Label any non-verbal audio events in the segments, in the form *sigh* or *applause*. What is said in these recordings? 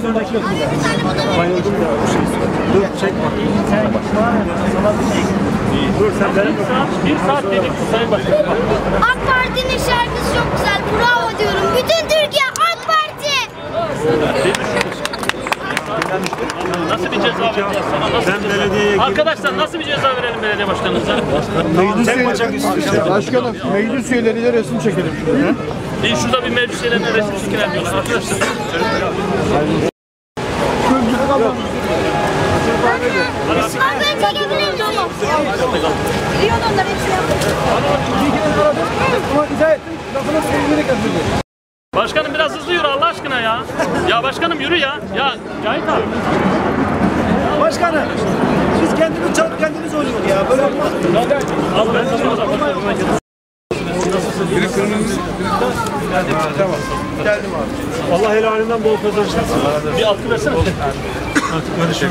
Yok. Bayıldım ya. Bir şey Dur çek. Dur sen benim. Bir saat dedik Sayın Başkanım. AK Parti'nin şarkısı çok güzel. Bravo diyorum. Bütün Türkiye AK Parti. Nasıl bir ceza vereceğiz sana? Nasıl Ben belediyeye Arkadaşlar nasıl bir ceza verelim belediye başkanımıza? Tek bacak istiyorsun. Başkanım meclis üyeleriyle resim çekelim şurada. Bir şurada bir meclis üyelerine resim çekilen diyorlar arkadaşlar. Abi ben çekebilir miyim? Hepsini. Başkanım biraz hızlı yürü Allah aşkına ya. Ya başkanım yürü ya. Ya Cahit abi. Başkanım, biz kendimiz çalıp kendimiz oynuyoruz ya. Böyle olmaz. Al ben sana o zaman. Allah helalinden bol kazançlar. Bir atkı versene.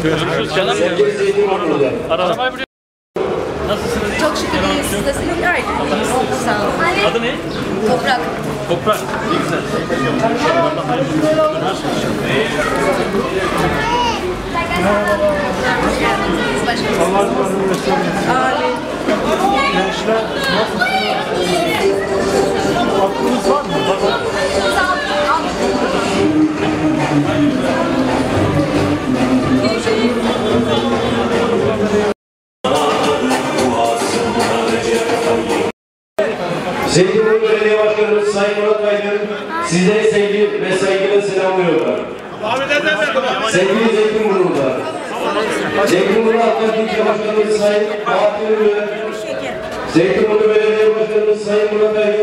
Görüşürüz canım. Arabayı buraya. Nasılsınız? Çok şükür iyiyiz. Siz nasılsınız? Gayet iyiyiz. Sağ olun. Adı ne? Toprak. Toprak. Ne güzel. Zeytinburnu Belediye Başkanımız Sayın Murat Aydın sizleri sevgi ve saygıyla selamlıyorlar. Sevgili Zeytinburnu'da. Zeytinburnu İlçe Başkanımız Sayın Bahattin Ünlü, Zeytinburnu Belediye Başkanımız Sayın Murat Aydın,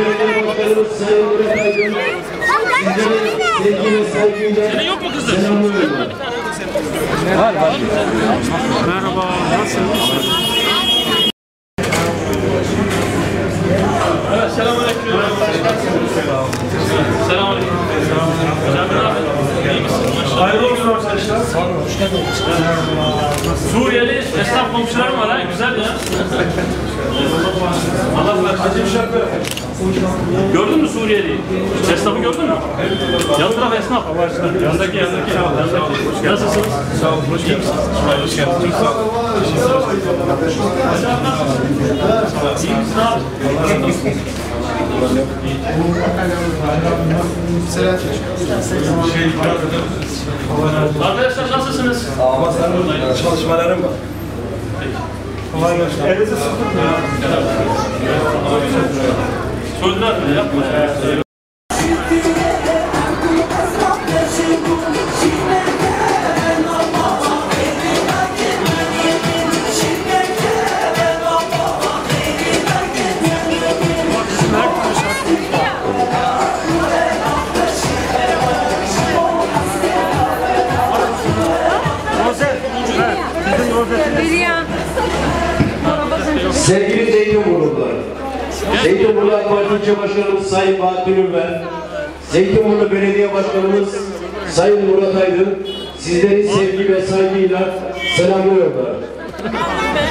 Belediye Başkanımız Sayın Murat Aydın sizleri sevgi ve saygıyla mu kızım? selamlıyorlar. Merhaba, nasılsınız? Evet, selamünaleyküm. Selamünaleyküm. Cafer abi, iyi misin? Maşallah. Hayırlı olsun arkadaşlar. Suriyeli esnaf komşularım var ha, güzel ya. Allah versin. Gördün mü Suriyeli'yi? Esnafı gördün mü? Yan taraf esnaf. Yandaki, yandaki. yandaki. Nasılsınız? Sağ olun, hoş geldiniz. Hoş geldiniz. Sağ olun. İyi misin abi? Arkadaşlar nasılsınız? Çalışmalarım var. Kolay gelsin. Elinizi sıkın ya. Söylediler mi? Yapma. Sevgili Zeytinburnu'lar, Zeytinburnu AK Parti İlçe Başkanımız Sayın Bahattin Ünver, Zeytinburnu Belediye Başkanımız Sayın Murat Aydın, sizleri sevgi ve saygıyla selamlıyorlar. *laughs*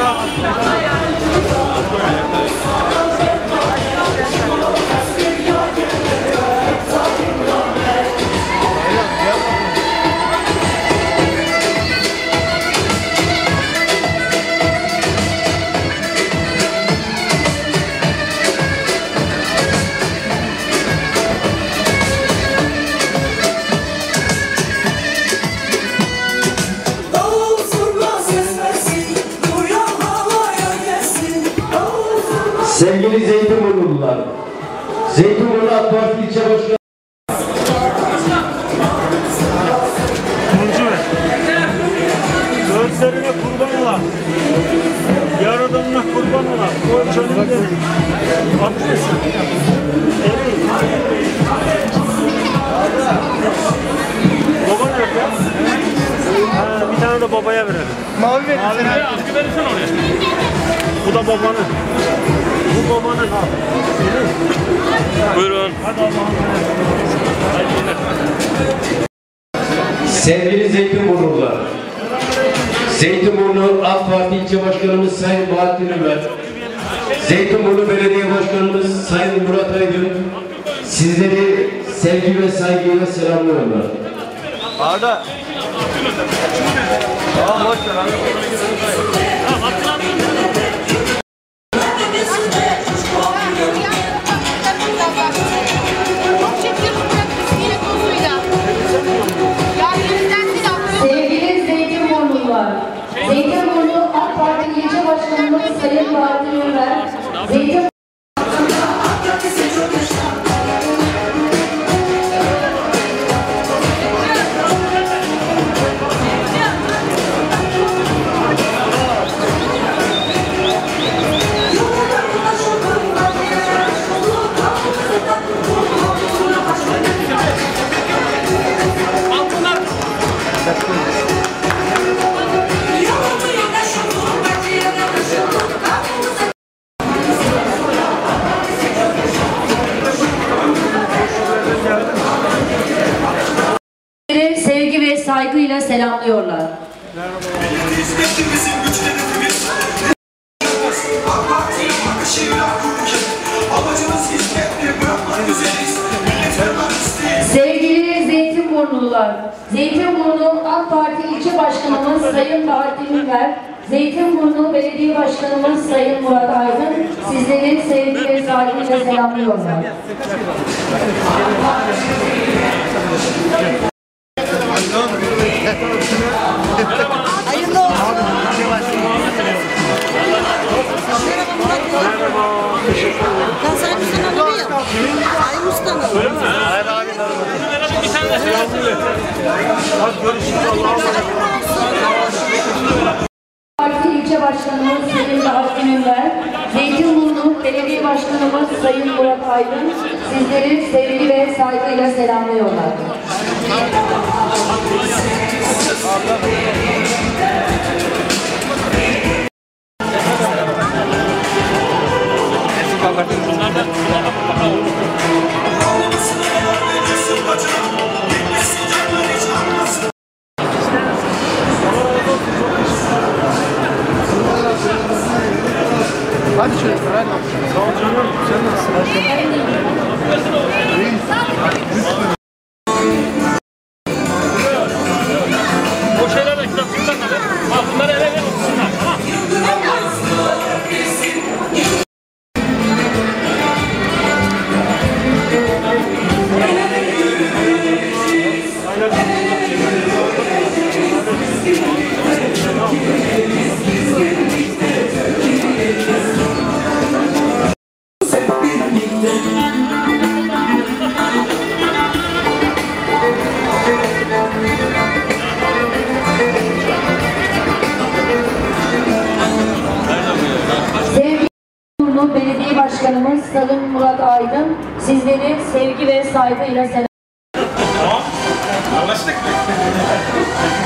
Davul Baba nerede? Ha, bir tane de babaya verelim. Mavi verin sen. Ya askı verirsen oraya. Bu da babanın. Bu babanın. Ha. Buyurun. Hadi Allah'ım. Sevgili Zeytinburnular, Zeytinburnu AK Parti ilçe başkanımız Sayın Bahattin Ömer, Zeytinburnu Belediye Başkanımız Sayın Murat Aydın, sizleri sevgi ve saygıyla selamlıyorlar. Arda. Tamam boş ver saygıyla selamlıyorlar. Sevgili Zeytinburnular, Zeytinburnu AK Parti İlçe Başkanımız Sayın Bahattin Ünver, Zeytinburnu Belediye Başkanımız Sayın Murat Aydın, sizleri sevgi ve saygıyla selamlıyorlar. Parti İlçe Başkanımız Sayın Bahattin Ünver, Zeytinburnu Belediye Başkanımız Sayın Murat Aydın, sizleri sevgi ve saygıyla selamlıyorlar. Hadi çocuklar hadi. Sağ ol canım. Sen nasılsın? O Salim Murat Aydın sizleri sevgi ve saygıyla selam. Tamam. Anlaştık mı?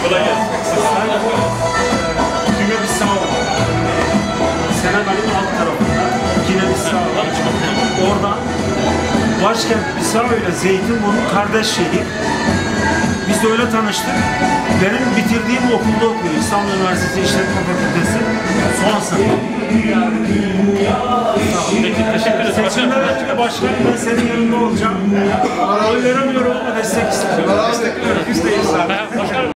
Kolay gelsin. Kimya sağ ol. Senem Ali'nin alt tarafında. Yine bir sağ ol. Oradan başkent Bisao ile Zeytinburnu kardeş şehir. Biz de öyle tanıştık. Benim bitirdiğim okulda okuyor. İstanbul Üniversitesi İşletme Fakültesi. Son sınıf. Peki teşekkür ederiz. Başkanım. Seçimlerde başkan ben senin yanında olacağım. Oy veremiyorum ama destek istiyorum. Destekliyoruz. Biz de Başkanım.